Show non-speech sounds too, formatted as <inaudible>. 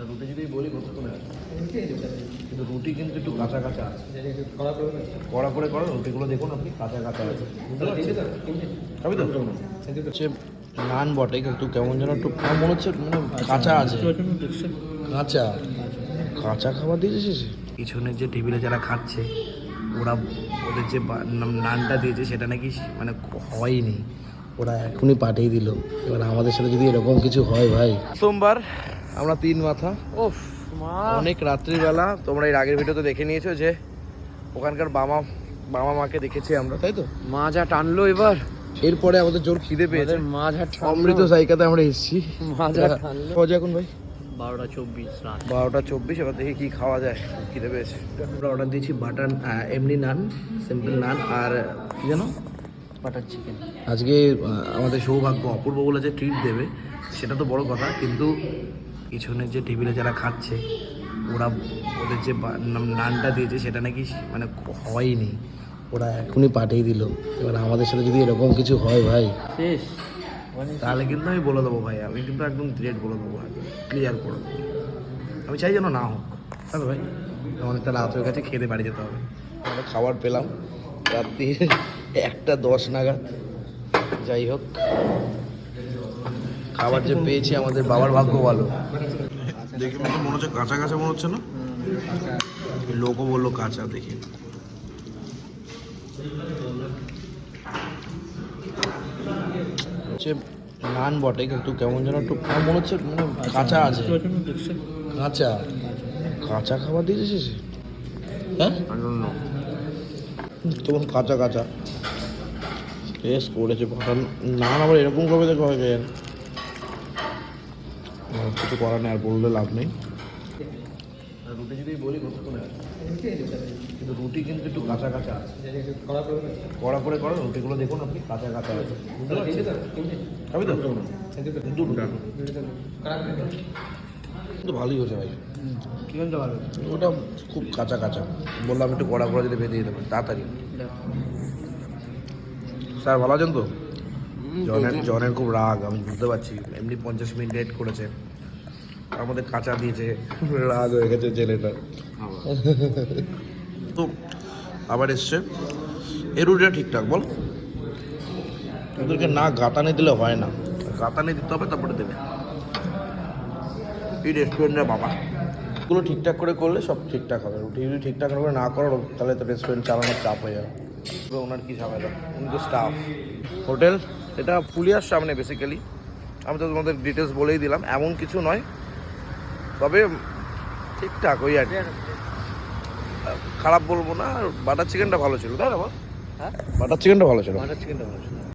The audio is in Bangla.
আর রুটি যদি বলি কতক্ষণে আছে? কিন্তু রুটি কিন্তু একটু কাঁচা কাঁচা আছে। কড়া করে করো রুটিগুলো দেখুন আপনি কাঁচা কাঁচা আছে। খাবি তো হচ্ছে নান বটে কিন্তু কেমন যেন একটু মনে হচ্ছে মানে কাঁচা আছে। কাঁচা। কাঁচা খাবার দিয়েছিস পিছনের যে টেবিলে যারা খাচ্ছে ওরা ওদের যে নানটা দিয়েছে সেটা নাকি মানে হয়নি। ওরা এখনই পাঠিয়ে দিল। এবার আমাদের সাথে যদি এরকম কিছু হয় ভাই। সোমবার আমরা তিন মাথা। মা। অনেক রাত্রিবেলা তোমরা এর আগের ভিডিওতে দেখে নিয়েছো যে ওখানকার বাবা বাবা মাকে দেখেছি আমরা তাই তো? মা যা টানলো এবার। এরপরে আমাদের জোর খিদে পেয়েছে। মা যা অমৃত সাইকাতে আমরা এসেছি। মা যা টানলো। এখন ভাই? বারোটা চব্বিশ রাত। বারোটা চব্বিশ এবার দেখি কি খাওয়া যায় খিদে পেয়েছে। আমরা অর্ডার দিয়েছি বাটার এমনি নান সিম্পল নান আর কি জানো বাটার চিকেন। আজকে আমাদের সৌভাগ্য অপূর্ব বলে যে ট্রিট দেবে। সেটা তো বড় কথা কিন্তু পিছনের যে টেবিলে যারা খাচ্ছে ওরা ওদের যে নানটা দিয়েছে সেটা নাকি মানে হয়নি। ওরা এখনই পাঠিয়ে দিল। এবার আমাদের সাথে যদি এরকম কিছু হয় ভাই শেষ। মানে তাহলে কিন্তু আমি বলে দেবো ভাই। আমি কিন্তু একদম ডিরেক্ট বলে দেবো ক্লিয়ার করে দেবো। আমি চাই যেন না হোক। হবে ভাই অনেকটা রাত হয়ে গেছে খেতে বাড়ি যেতে হবে। আমরা খাবার পেলাম। রাত্রি <laughs> একটা দশ নাগাদ। যাই হোক। খাবার যে পেয়েছি আমাদের বাবার ভাগ্য ভালো। দেখে মনে হচ্ছে কাঁচা কাঁচা মনে হচ্ছে না? লোকও বলল কাঁচা দেখি। হচ্ছে নান বটে কিন্তু কেমন যেন একটু আমার মনে হচ্ছে মানে কাঁচা আছে। কাঁচা? কাঁচা খাবার দিয়েছিস? হ্যাঁ? তখন কাঁচা কাঁচা। বেশ করেছে নান আবার এরকম করবে দেখো হবে কিছু করার নেই আর বললে লাভ নেই। রুটি যদি বলি কিন্তু রুটি কিন্তু একটু কাঁচা কাঁচা আছে। কড়া করে করো রুটিগুলো দেখুন আপনি কাঁচা কাঁচা আছে খাবি তো? দুটো। কিন্তু ভালোই হয়েছে ভাই। ওটা খুব কাঁচা কাঁচা বললাম একটু কড়া করে যদি বেঁধে দিতে পারি তাড়াতাড়ি। স্যার ভালো আছেন তো? জনের জনের খুব রাগ আমি বুঝতে পারছি। এমনি পঞ্চাশ মিনিট লেট করেছে। তার মধ্যে কাঁচা দিয়েছে রাগ হয়ে গেছে ছেলেটা তো আবার এসছে। এর রুটিটা ঠিকঠাক বল। ওদেরকে না গাতানি দিলে হয় না। গাতানি দিতে হবে তারপরে দেবে। এই রেস্টুরেন্টের বাবা। এগুলো ঠিকঠাক করে করলে সব ঠিকঠাক হবে। রুটি যদি ঠিকঠাক করে না করো তাহলে তো রেস্টুরেন্ট চালানোর চাপ হয়ে যাবে। ওনার কী ঝামেলা? উনি তো স্টাফ হোটেল এটা পুলিয়ার সামনে বেসিক্যালি আমি তো তোমাদের ডিটেলস বলেই দিলাম এমন কিছু নয়। তবে ঠিকঠাক ওই আর কি। খারাপ বলব না আর বাটার চিকেনটা ভালো ছিল তাই না বল? হ্যাঁ? বাটার চিকেনটা ভালো ছিল। বাটার চিকেনটা ভালো ছিল।